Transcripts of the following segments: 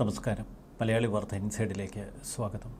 നമസ്കാരം. മലയാളി വാർത്ത ഇൻസൈഡിലേക്ക് സ്വാഗതം.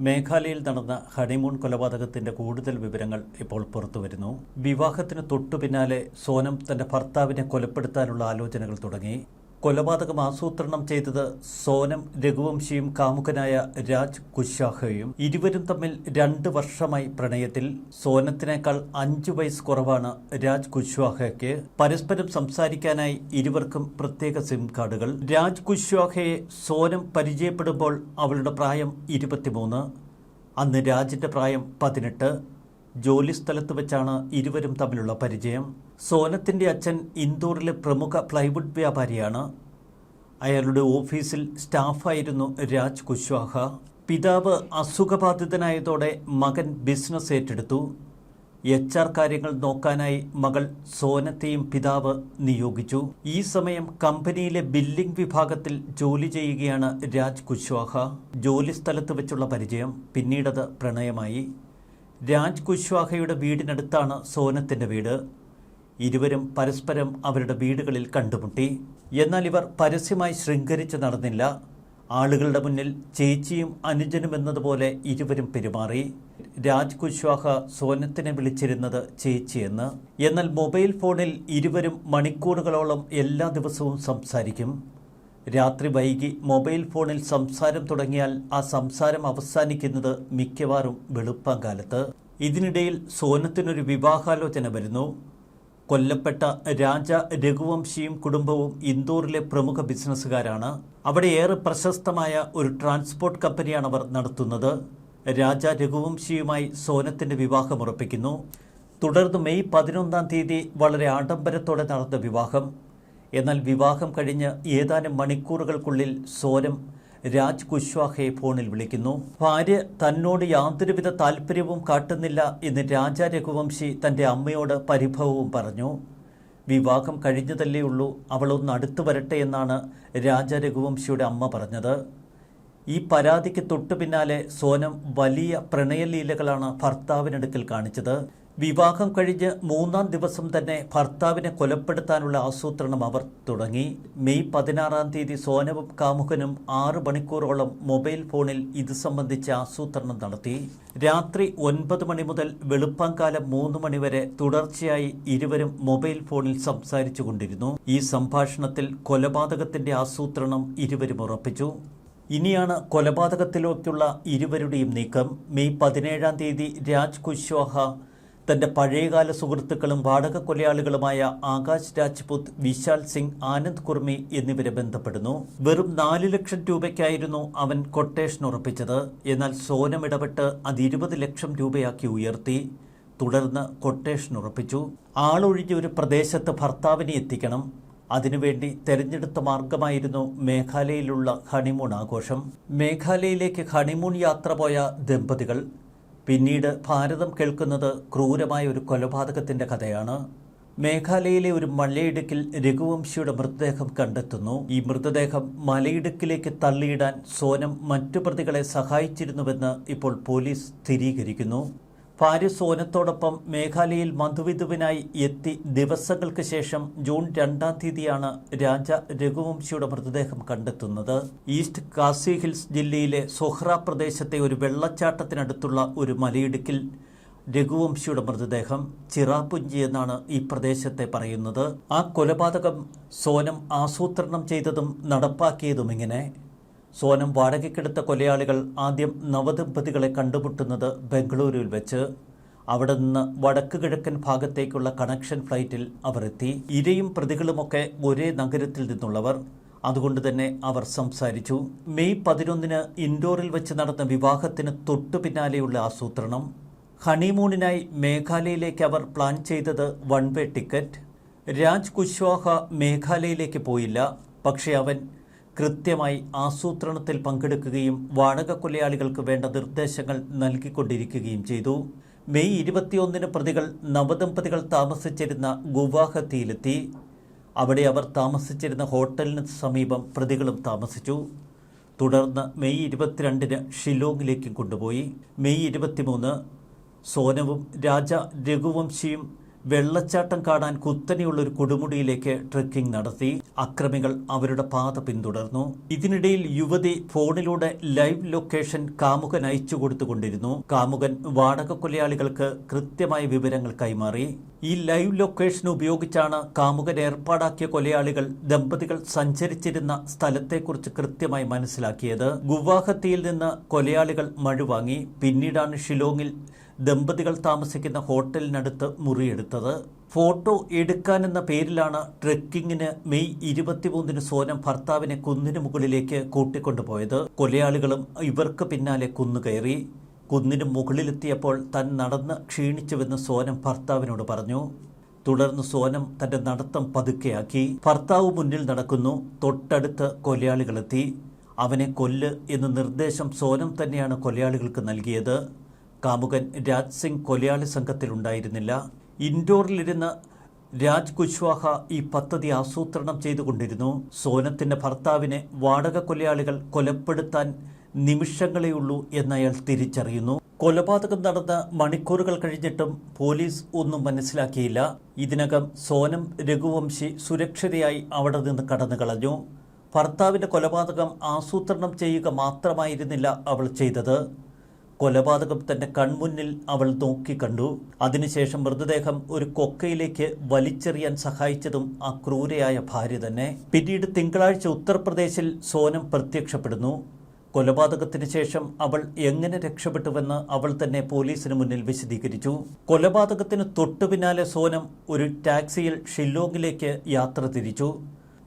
മേഘാലയയിൽ നടന്ന ഹണിമൂൺ കൊലപാതകത്തിന്റെ കൂടുതൽ വിവരങ്ങൾ ഇപ്പോൾ പുറത്തുവരുന്നു വിവാഹത്തിന് തൊട്ടു പിന്നാലെ സോനം തന്റെ ഭർത്താവിനെ കൊലപ്പെടുത്താനുള്ള ആലോചനകൾ തുടങ്ങി. കൊലപാതകം ആസൂത്രണം ചെയ്തത് സോനം രഘുവംശിയും കാമുകനായ രാജ് കുശാഹയും ഇരുവരും തമ്മിൽ രണ്ട് വർഷമായി പ്രണയത്തിൽ. സോനത്തിനേക്കാൾ അഞ്ചു വയസ്സ് കുറവാണ് രാജ് കുശ്വാഹയ്ക്ക് പരസ്പരം സംസാരിക്കാനായി ഇരുവർക്കും പ്രത്യേക സിം കാർഡുകൾ. രാജ് കുശ്വാഹയെ സോനം പരിചയപ്പെടുമ്പോൾ അവളുടെ പ്രായം ഇരുപത്തിമൂന്ന്. അന്ന് രാജിന്റെ പ്രായം പതിനെട്ട്. ജോലി സ്ഥലത്ത് വെച്ചാണ് ഇരുവരും തമ്മിലുള്ള പരിചയം. സോനത്തിന്റെ അച്ഛൻ ഇന്ദോറിലെ പ്രമുഖ പ്ലൈവുഡ് വ്യാപാരിയാണ്. അയാളുടെ ഓഫീസിൽ സ്റ്റാഫായിരുന്നു രാജ് കുശ്വാഹ. പിതാവ് അസുഖബാധിതനായതോടെ മകൻ ബിസിനസ് ഏറ്റെടുത്തു. എച്ച് ആർ കാര്യങ്ങൾ നോക്കാനായി മകൾ സോനത്തെയും പിതാവ് നിയോഗിച്ചു. ഈ സമയം കമ്പനിയിലെ ബില്ലിംഗ് വിഭാഗത്തിൽ ജോലി ചെയ്യുകയാണ് രാജ് കുശ്വാഹ. ജോലി സ്ഥലത്ത് വെച്ചുള്ള പരിചയം. പിന്നീടത് പ്രണയമായി. രാജ് കുശ്വാഹയുടെ വീടിനടുത്താണ് സോനത്തിന്റെ വീട്. ഇരുവരും പരസ്പരം അവരുടെ വീടുകളിൽ കണ്ടുമുട്ടി. എന്നാൽ ഇവർ പരസ്യമായി ശൃംഖരിച്ച് നടന്നില്ല. ആളുകളുടെ മുന്നിൽ ചേച്ചിയും അനുജനും എന്നതുപോലെ ഇരുവരും പെരുമാറി. രാജ് കുശ്വാഹ സോനത്തിനെ വിളിച്ചിരുന്നത് ചേച്ചിയെന്ന്. എന്നാൽ മൊബൈൽ ഫോണിൽ ഇരുവരും മണിക്കൂറുകളോളം എല്ലാ ദിവസവും സംസാരിക്കും. രാത്രി വൈകി മൊബൈൽ ഫോണിൽ സംസാരം തുടങ്ങിയാൽ ആ സംസാരം അവസാനിക്കുന്നത് മിക്കവാറും വെളുപ്പാങ്കാലത്ത്. ഇതിനിടയിൽ സോനത്തിനൊരു വിവാഹാലോചന വരുന്നു. കൊല്ലപ്പെട്ട രാജ രഘുവംശിയും കുടുംബവും ഇന്ദോറിലെ പ്രമുഖ ബിസിനസ്സുകാരാണ്. അവിടെ ഏറെ പ്രശസ്തമായ ഒരു ട്രാൻസ്പോർട്ട് കമ്പനിയാണ് അവർ നടത്തുന്നത്. രാജ രഘുവംശിയുമായി സോനത്തിന്റെ വിവാഹം ഉറപ്പിക്കുന്നു. തുടർന്ന് മെയ് പതിനൊന്നാം തീയതി വളരെ ആഡംബരത്തോടെ നടന്ന വിവാഹം. എന്നാൽ വിവാഹം കഴിഞ്ഞ് ഏതാനും മണിക്കൂറുകൾക്കുള്ളിൽ സോരം രാജ് കുശ്വാഹയെ ഫോണിൽ വിളിക്കുന്നു. ഭാര്യ തന്നോട് യാതൊരുവിധ താല്പര്യവും കാട്ടുന്നില്ല എന്ന് രാജ രഘുവംശി തന്റെ അമ്മയോട് പരിഭവവും പറഞ്ഞു. വിവാഹം കഴിഞ്ഞതല്ലേ ഉള്ളൂ അവളൊന്ന് അടുത്തു വരട്ടെ എന്നാണ് രാജ രഘുവംശിയുടെ അമ്മ പറഞ്ഞത്. ഈ പരാതിക്ക് തൊട്ടു പിന്നാലെ സോനം വലിയ പ്രണയലീലകളാണ് ഭർത്താവിനടുക്കൽ കാണിച്ചത്. വിവാഹം കഴിഞ്ഞ് മൂന്നാം ദിവസം തന്നെ ഭർത്താവിനെ കൊലപ്പെടുത്താനുള്ള ആസൂത്രണം അവർ തുടങ്ങി. മെയ് പതിനാറാം തീയതി സോനവും കാമുകനും ആറ് മണിക്കൂറോളം മൊബൈൽ ഫോണിൽ ഇത് സംബന്ധിച്ച് ആസൂത്രണം നടത്തി. രാത്രി ഒൻപത് മണി മുതൽ വെളുപ്പാങ്കാലം മൂന്ന് മണിവരെ തുടർച്ചയായി ഇരുവരും മൊബൈൽ ഫോണിൽ സംസാരിച്ചു കൊണ്ടിരുന്നു. ഈ സംഭാഷണത്തിൽ കൊലപാതകത്തിന്റെ ആസൂത്രണം ഇരുവരും ഉറപ്പിച്ചു. ഇനിയാണ് കൊലപാതകത്തിലേക്കുള്ള ഇരുവരുടെയും നീക്കം. മെയ് പതിനേഴാം തീയതി രാജ് കുശ്വാഹ തന്റെ പഴയകാല സുഹൃത്തുക്കളും വാടക കൊലയാളികളുമായ ആകാശ് രാജ്പുത് വിശാൽ സിംഗ് ആനന്ദ് കുർമി എന്നിവരെ ബന്ധപ്പെടുന്നു. വെറും നാല് ലക്ഷം രൂപയ്ക്കായിരുന്നു അവൻ കൊട്ടേഷൻ ഉറപ്പിച്ചത്. എന്നാൽ സോനം ഇടപെട്ട് അത് ഇരുപത് ലക്ഷം രൂപയാക്കി ഉയർത്തി. തുടർന്ന് കൊട്ടേഷൻ ഉറപ്പിച്ചു. ആളൊഴിഞ്ഞ ഒരു പ്രദേശത്ത് ഭർത്താവിനെ എത്തിക്കണം. അതിനുവേണ്ടി തെരഞ്ഞെടുത്ത മാർഗമായിരുന്നു മേഘാലയയിലുള്ള ഹണിമൂൺ ആഘോഷം. മേഘാലയയിലേക്ക് ഹണിമൂൺ യാത്ര പോയ ദമ്പതികൾ പിന്നീട് ഭാരതം കേൾക്കുന്നത് ക്രൂരമായ ഒരു കൊലപാതകത്തിന്റെ കഥയാണ്. മേഘാലയയിലെ ഒരു മലയിടുക്കിൽ രഘുവംശിയുടെ മൃതദേഹം കണ്ടെത്തുന്നു. ഈ മൃതദേഹം മലയിടുക്കിലേക്ക് തള്ളിയിടാൻ സോനം മറ്റു പ്രതികളെ സഹായിച്ചിരുന്നുവെന്ന് ഇപ്പോൾ പോലീസ് സ്ഥിരീകരിക്കുന്നു. ഭാര്യ സോനത്തോടൊപ്പം മേഘാലയയിൽ മധുവിധുവിനായി എത്തി ദിവസങ്ങൾക്ക് ശേഷം ജൂൺ രണ്ടാം തീയതിയാണ് രാജ രഘുവംശിയുടെ മൃതദേഹം കണ്ടെത്തുന്നത്. ഈസ്റ്റ് കാസി ഹിൽസ് ജില്ലയിലെ സൊഹ്റ പ്രദേശത്തെ ഒരു വെള്ളച്ചാട്ടത്തിനടുത്തുള്ള ഒരു മലയിടുക്കിൽ രഘുവംശിയുടെ മൃതദേഹം ചിറാപുഞ്ചി എന്നാണ് ഈ പ്രദേശത്തെ പറയുന്നത്. ആ കൊലപാതകം സോനം ആസൂത്രണം ചെയ്തതും നടപ്പാക്കിയതും ഇങ്ങനെ. സോനം വാടകയ്ക്കെടുത്ത കൊലയാളികൾ ആദ്യം നവദമ്പതികളെ കണ്ടുമുട്ടുന്നത് ബംഗളൂരുവിൽ വെച്ച്. അവിടെ നിന്ന് വടക്ക് കിഴക്കൻ ഭാഗത്തേക്കുള്ള കണക്ഷൻ ഫ്ലൈറ്റിൽ അവർ എത്തി. ഇരയും പ്രതികളുമൊക്കെ ഒരേ നഗരത്തിൽ നിന്നുള്ളവർ. അതുകൊണ്ട് തന്നെ അവർ സംസാരിച്ചു. മെയ് പതിനൊന്നിന് ഇൻഡോറിൽ വെച്ച് നടന്ന വിവാഹത്തിന് തൊട്ടു പിന്നാലെയുള്ള ആസൂത്രണം. ഹണിമൂണിനായി മേഘാലയയിലേക്ക് അവർ പ്ലാൻ ചെയ്തത് one way ticket. Raj Kushwaha മേഘാലയയിലേക്ക് പോയില്ല. പക്ഷേ അവൻ കൃത്യമായി ആസൂത്രണത്തിൽ പങ്കെടുക്കുകയും വാടക കൊലയാളികൾക്ക് വേണ്ട നിർദ്ദേശങ്ങൾ നൽകിക്കൊണ്ടിരിക്കുകയും ചെയ്തു. മെയ് ഇരുപത്തിയൊന്നിന് പ്രതികൾ നവദമ്പതികൾ താമസിച്ചിരുന്ന ഗുവാഹത്തിയിലെത്തി. അവിടെ അവർ താമസിച്ചിരുന്ന ഹോട്ടലിന് സമീപം പ്രതികളും താമസിച്ചു. തുടർന്ന് മെയ് ഇരുപത്തിരണ്ടിന് ഷില്ലോങ്ങിലേക്കും കൊണ്ടുപോയി. മെയ് ഇരുപത്തിമൂന്ന് സോനവും രാജ രഘുവംശിയും വെള്ളച്ചാട്ടം കാണാൻ കുത്തനെയുള്ള ഒരു കൊടുമുടിയിലേക്ക് ട്രെക്കിംഗ് നടത്തി. അക്രമികൾ അവരുടെ പാത പിന്തുടർന്നു. ഇതിനിടയിൽ യുവതി ഫോണിലൂടെ ലൈവ് ലൊക്കേഷൻ കാമുകൻ അയച്ചു കൊടുത്തുകൊണ്ടിരുന്നു. കാമുകൻ വാടക കൊലയാളികൾക്ക് കൃത്യമായ വിവരങ്ങൾ കൈമാറി. ഈ ലൈവ് ലൊക്കേഷൻ ഉപയോഗിച്ചാണ് കാമുകൻ ഏർപ്പാടാക്കിയ കൊലയാളികൾ ദമ്പതികൾ സഞ്ചരിച്ചിരുന്ന സ്ഥലത്തെക്കുറിച്ച് കൃത്യമായി മനസ്സിലാക്കിയത്. ഗുവാഹത്തിയിൽ നിന്ന് കൊലയാളികൾ മഴുവാങ്ങി. പിന്നീടാണ് ഷിലോങ്ങിൽ ദമ്പതികൾ താമസിക്കുന്ന ഹോട്ടലിനടുത്ത് മുറിയെടുത്തത്. ഫോട്ടോ എടുക്കാനെന്ന പേരിലാണ് ട്രെക്കിങ്ങിന് മെയ് ഇരുപത്തിമൂന്നിന് സോനം ഭർത്താവിനെ കുന്നിന് മുകളിലേക്ക് കൂട്ടിക്കൊണ്ടുപോയത്. കൊലയാളികളും ഇവർക്ക് പിന്നാലെ കുന്നുകയറി. കുന്നിന് മുകളിലെത്തിയപ്പോൾ താൻ നടന്ന് ക്ഷീണിച്ചുവെന്ന് സോനം ഭർത്താവിനോട് പറഞ്ഞു. തുടർന്ന് സോനം തന്റെ നടത്തം പതുക്കെയാക്കി. ഭർത്താവ് മുന്നിൽ നടക്കുന്നു. തൊട്ടടുത്ത് കൊലയാളികളെത്തി. അവനെ കൊല്ല് എന്ന നിർദ്ദേശം സോനം തന്നെയാണ് കൊലയാളികൾക്ക് നൽകിയത്. കാമുകൻ രാജ് സിംഗ് കൊലയാളി സംഘത്തിലുണ്ടായിരുന്നില്ല. ഇൻഡോറിലിരുന്ന് രാജ് കുശ്വാഹ ഈ പദ്ധതി ആസൂത്രണം ചെയ്തുകൊണ്ടിരുന്നു. സോനത്തിന്റെ ഭർത്താവിനെ വാടക കൊലയാളികൾ കൊലപ്പെടുത്താൻ നിമിഷങ്ങളെയുള്ളൂ എന്നയാൾ തിരിച്ചറിയുന്നു. കൊലപാതകം നടന്ന മണിക്കൂറുകൾ കഴിഞ്ഞിട്ടും പോലീസ് ഒന്നും മനസ്സിലാക്കിയില്ല. ഇതിനകം സോനം രഘുവംശി സുരക്ഷിതയായി അവിടെ നിന്ന് കടന്നു കളഞ്ഞു. ഭർത്താവിന്റെ കൊലപാതകം ആസൂത്രണം ചെയ്യുക മാത്രമായിരുന്നില്ല അവൾ ചെയ്തത്. കൊലപാതകം തന്റെ കൺമുന്നിൽ അവൾ നോക്കിക്കണ്ടു അതിനുശേഷം മൃതദേഹം ഒരു കൊക്കയിലേക്ക് വലിച്ചെറിയാൻ സഹായിച്ചതും ആ ക്രൂരയായ ഭാര്യ തന്നെ. പിന്നീട് തിങ്കളാഴ്ച ഉത്തർപ്രദേശിൽ സോനം പ്രത്യക്ഷപ്പെടുന്നു. കൊലപാതകത്തിന് ശേഷം അവൾ എങ്ങനെ രക്ഷപ്പെട്ടുവെന്ന് അവൾ തന്നെ പോലീസിന് മുന്നിൽ വിശദീകരിച്ചു. കൊലപാതകത്തിന് തൊട്ടു പിന്നാലെ സോനം ഒരു ടാക്സിയിൽ ഷില്ലോങ്ങിലേക്ക് യാത്ര തിരിച്ചു.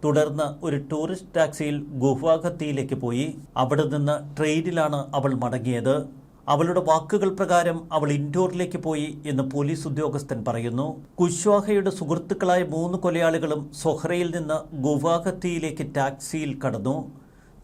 തുടർന്ന് ഒരു ടൂറിസ്റ്റ് ടാക്സിയിൽ ഗുവാഹത്തിയിലേക്ക് പോയി. അവിടെ നിന്ന് ട്രെയിനിലാണ് അവൾ മടങ്ങിയത്. അവളുടെ വാക്കുകൾ പ്രകാരം അവൾ ഇൻഡോറിലേക്ക് പോയി എന്ന് പോലീസ് ഉദ്യോഗസ്ഥൻ പറയുന്നു. കുശ്വാഹയുടെ സുഹൃത്തുക്കളായ മൂന്ന് കൊലയാളികളും സൊഹ്റയിൽ നിന്ന് ഗുവാഹത്തിയിലേക്ക് ടാക്സിയിൽ കടന്നു.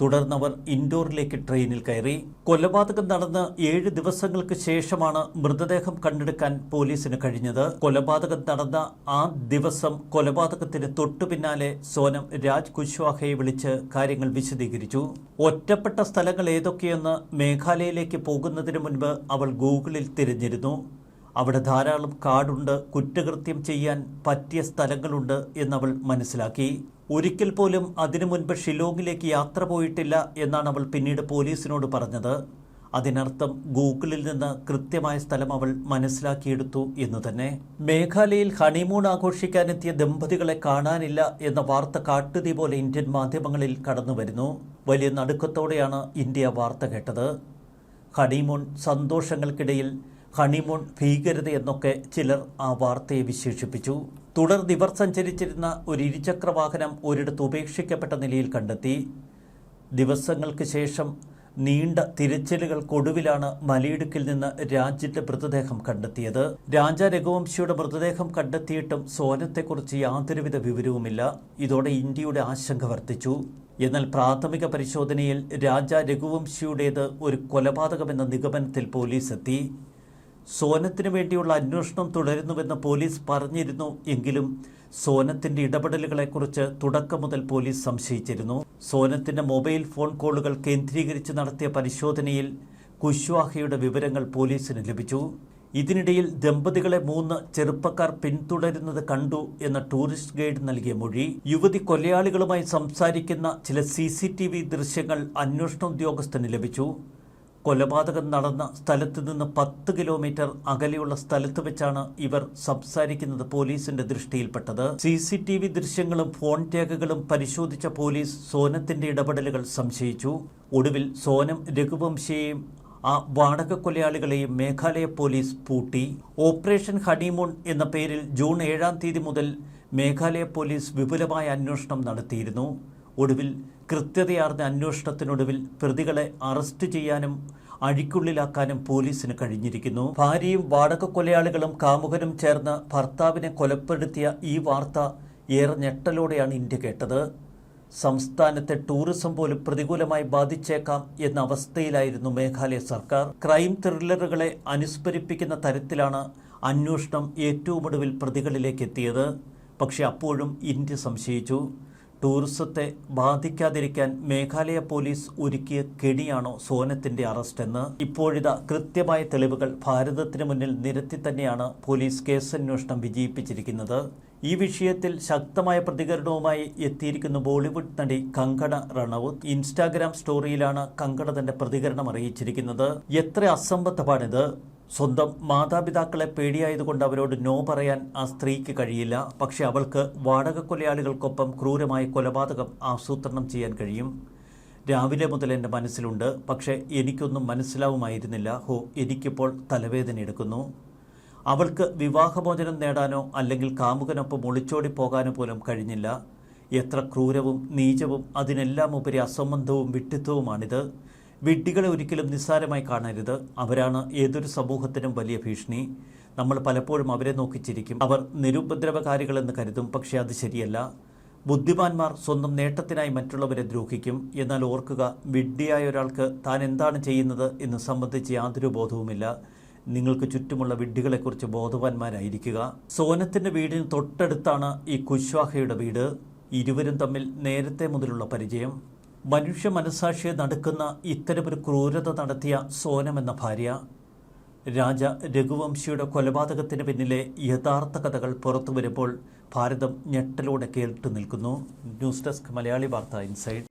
തുടർന്ന് അവർ ഇൻഡോറിലേക്ക് ട്രെയിനിൽ കയറി. കൊലപാതകം നടന്ന് ഏഴ് ദിവസങ്ങൾക്ക് ശേഷമാണ് മൃതദേഹം കണ്ടെടുക്കാൻ പോലീസിന് കഴിഞ്ഞത്. കൊലപാതകം നടന്ന ആ ദിവസം കൊലപാതകത്തിന് തൊട്ടു പിന്നാലെ സോനം രാജ് കുശ്വാഹയെ വിളിച്ച് കാര്യങ്ങൾ വിശദീകരിച്ചു. ഒറ്റപ്പെട്ട സ്ഥലങ്ങൾ ഏതൊക്കെയെന്ന് മേഘാലയയിലേക്ക് പോകുന്നതിന് മുൻപ് അവൾ ഗൂഗിളിൽ തിരഞ്ഞിരുന്നു. അവിടെ ധാരാളം കാടുണ്ട് കുറ്റകൃത്യം ചെയ്യാൻ പറ്റിയ സ്ഥലങ്ങളുണ്ട് എന്നവൾ മനസ്സിലാക്കി. ഒരിക്കൽ പോലും അതിനു മുൻപ് ഷിലോങ്ങിലേക്ക് യാത്ര പോയിട്ടില്ല എന്നാണ് അവൾ പിന്നീട് പോലീസിനോട് പറഞ്ഞത്. അതിനർത്ഥം ഗൂഗിളിൽ നിന്ന് കൃത്യമായ സ്ഥലം അവൾ മനസ്സിലാക്കിയെടുത്തു എന്ന് തന്നെ. മേഘാലയയിൽ ഹണിമൂൺ ആഘോഷിക്കാനെത്തിയ ദമ്പതികളെ കാണാനില്ല എന്ന വാർത്ത കാട്ടുതീ പോലെ ഇന്ത്യൻ മാധ്യമങ്ങളിൽ കടന്നു വരുന്നു. വലിയ നടുക്കത്തോടെയാണ് ഇന്ത്യ വാർത്ത കേട്ടത്. ഹണിമൂൺ സന്തോഷങ്ങൾക്കിടയിൽ ഹണിമൂൺ ഭീകരത എന്നൊക്കെ ചിലർ ആ വാർത്തയെ വിശേഷിപ്പിച്ചു. തുടർ ദിവർ സഞ്ചരിച്ചിരുന്ന ഒരു ഇരുചക്ര വാഹനം ഒരിടത്ത് ഉപേക്ഷിക്കപ്പെട്ട നിലയിൽ കണ്ടെത്തി. ദിവസങ്ങൾക്ക് ശേഷം നീണ്ട തിരച്ചിലുകൾക്കൊടുവിലാണ് മലയിടുക്കിൽ നിന്ന് രാജ്യത്തെ മൃതദേഹം കണ്ടെത്തിയത്. രാജ രഘുവംശിയുടെ മൃതദേഹം കണ്ടെത്തിയിട്ടും സോനത്തെക്കുറിച്ച് യാതൊരുവിധ വിവരവുമില്ല. ഇതോടെ ഇന്ത്യയുടെ ആശങ്ക വർദ്ധിച്ചു. എന്നാൽ പ്രാഥമിക പരിശോധനയിൽ രാജ രഘുവംശിയുടേത് ഒരു കൊലപാതകമെന്ന നിഗമനത്തിൽ പോലീസ് എത്തി. സോനത്തിന് വേണ്ടിയുള്ള അന്വേഷണം തുടരുന്നുവെന്ന് പോലീസ് പറഞ്ഞിരുന്നു. എങ്കിലും സോനത്തിന്റെ ഇടപെടലുകളെക്കുറിച്ച് തുടക്കം മുതൽ പോലീസ് സംശയിച്ചിരുന്നു. സോനത്തിന്റെ മൊബൈൽ ഫോൺ കോളുകൾ കേന്ദ്രീകരിച്ച് നടത്തിയ പരിശോധനയിൽ കുശ്വാഹയുടെ വിവരങ്ങൾ പോലീസിന് ലഭിച്ചു. ഇതിനിടയിൽ ദമ്പതികളെ മൂന്ന് ചെറുപ്പക്കാർ പിന്തുടരുന്നത് കണ്ടു എന്ന ടൂറിസ്റ്റ് ഗൈഡ് നൽകിയ മൊഴി. യുവതി കൊലയാളികളുമായി സംസാരിക്കുന്ന ചില സി ദൃശ്യങ്ങൾ അന്വേഷണ ഉദ്യോഗസ്ഥന് ലഭിച്ചു. കൊലപാതകം നടന്ന സ്ഥലത്ത് നിന്ന് പത്ത് കിലോമീറ്റർ അകലെയുള്ള സ്ഥലത്ത് വെച്ചാണ് ഇവർ സംസാരിക്കുന്നത് പോലീസിന്റെ ദൃഷ്ടിയിൽപ്പെട്ടത്. സി സി ടി വി ദൃശ്യങ്ങളും ഫോൺ രേഖകളും പരിശോധിച്ച പോലീസ് സോനത്തിന്റെ ഇടപെടലുകൾ സംശയിച്ചു. ഒടുവിൽ സോനം രഘുവംശയെയും ആ വാടക കൊലയാളികളെയും മേഘാലയ പോലീസ് പൂട്ടി. ഓപ്പറേഷൻ ഹണിമൂൺ എന്ന പേരിൽ ജൂൺ ഏഴാം തീയതി മുതൽ മേഘാലയ പോലീസ് വിപുലമായ അന്വേഷണം നടത്തിയിരുന്നു. ഒടുവിൽ കൃത്യതയാർന്ന അന്വേഷണത്തിനൊടുവിൽ പ്രതികളെ അറസ്റ്റ് ചെയ്യാനും അഴിക്കുള്ളിലാക്കാനും പോലീസിന് കഴിഞ്ഞിരിക്കുന്നു. ഭാര്യയും വാടക കൊലയാളികളും കാമുകനും ചേർന്ന് ഭർത്താവിനെ കൊലപ്പെടുത്തിയ ഈ വാർത്ത ഏറെ ഞെട്ടലോടെയാണ് ഇന്ത്യ കേട്ടത്. സംസ്ഥാനത്തെ ടൂറിസം പോലും പ്രതികൂലമായി ബാധിച്ചേക്കാം എന്ന അവസ്ഥയിലായിരുന്നു മേഘാലയ സർക്കാർ. ക്രൈം ത്രില്ലറുകളെ അനുസ്മരിപ്പിക്കുന്ന തരത്തിലാണ് അന്വേഷണം ഏറ്റവും ഒടുവിൽ പ്രതികളിലേക്ക് എത്തിയത് പക്ഷേ അപ്പോഴും ഇന്ത്യ സംശയിച്ചു. ടൂറിസത്തെ ബാധിക്കാതിരിക്കാൻ മേഘാലയ പോലീസ് ഒരുക്കിയ കെണിയാണോ സോനത്തിന്റെ അറസ്റ്റ് എന്ന് ഇപ്പോഴിതാ കൃത്യമായ തെളിവുകൾ ഭാരതത്തിന് മുന്നിൽ നിരത്തി തന്നെയാണ് പോലീസ് കേസന്വേഷണം വിജയിപ്പിച്ചിരിക്കുന്നത്. ഈ വിഷയത്തിൽ ശക്തമായ പ്രതികരണവുമായി എത്തിയിരിക്കുന്ന ബോളിവുഡ് നടി കങ്കണ റണൌത്ത് ഇൻസ്റ്റാഗ്രാം സ്റ്റോറിയിലാണ് കങ്കണ തന്റെ പ്രതികരണം അറിയിച്ചിരിക്കുന്നത്. എത്ര അസംബന്ധമാണിത് സ്വന്തം മാതാപിതാക്കളെ പേടിയായതുകൊണ്ട് അവരോട് നോ പറയാൻ ആ സ്ത്രീക്ക് കഴിയില്ല. പക്ഷെ അവൾക്ക് വാടക കൊലയാളികൾക്കൊപ്പം ക്രൂരമായ കൊലപാതകം ആസൂത്രണം ചെയ്യാൻ കഴിയും. രാവിലെ മുതൽ എന്റെ മനസ്സിലുണ്ട്. പക്ഷേ എനിക്കൊന്നും മനസ്സിലാവുമായിരുന്നില്ല. ഹോ എനിക്കിപ്പോൾ തലവേദന എടുക്കുന്നു. അവൾക്ക് വിവാഹമോചനം നേടാനോ അല്ലെങ്കിൽ കാമുകനൊപ്പം ഒളിച്ചോടി പോകാനോ പോലും കഴിഞ്ഞില്ല. എത്ര ക്രൂരവും നീചവും അതിനെല്ലാം ഉപരി അസംബന്ധവും വിഡ്ഢിത്വവുമാണിത്. വിഡ്ഢികളെ ഒരിക്കലും നിസ്സാരമായി കാണരുത്. അവരാണ് ഏതൊരു സമൂഹത്തിനും വലിയ ഭീഷണി. നമ്മൾ പലപ്പോഴും അവരെ നോക്കിച്ചിരിക്കും അവർ നിരുപദ്രവകാരികളെന്ന് കരുതും പക്ഷേ അത് ശരിയല്ല. ബുദ്ധിമാന്മാർ സ്വന്തം നേട്ടത്തിനായി മറ്റുള്ളവരെ ദ്രോഹിക്കും. എന്നാൽ ഓർക്കുക വിഡ്ഢിയായ ഒരാൾക്ക് താൻ എന്താണ് ചെയ്യുന്നത് എന്ന് സംബന്ധിച്ച് യാതൊരു ബോധവുമില്ല. നിങ്ങൾക്ക് ചുറ്റുമുള്ള വിഡ്ഢികളെക്കുറിച്ച് ബോധവാന്മാരായിരിക്കുക. സോനത്തിന്റെ വീടിന് തൊട്ടടുത്താണ് ഈ കുശ്വാഹയുടെ വീട്. ഇരുവരും തമ്മിൽ നേരത്തെ മുതലുള്ള പരിചയം. മനുഷ്യ മനസാക്ഷിയെ നടുക്കുന്ന ഇത്തരമൊരു ക്രൂരത നടത്തിയ സോനം എന്ന ഭാര്യ രാജ രഘുവംശിയുടെ കൊലപാതകത്തിന് പിന്നിലെ യഥാർത്ഥ കഥകൾ പുറത്തു വരുമ്പോൾ ഭാരതം ഞെട്ടലോടെ കേട്ടു നിൽക്കുന്നു. ന്യൂസ് ഡെസ്ക് മലയാളി വാർത്ത ഇൻസൈഡ്.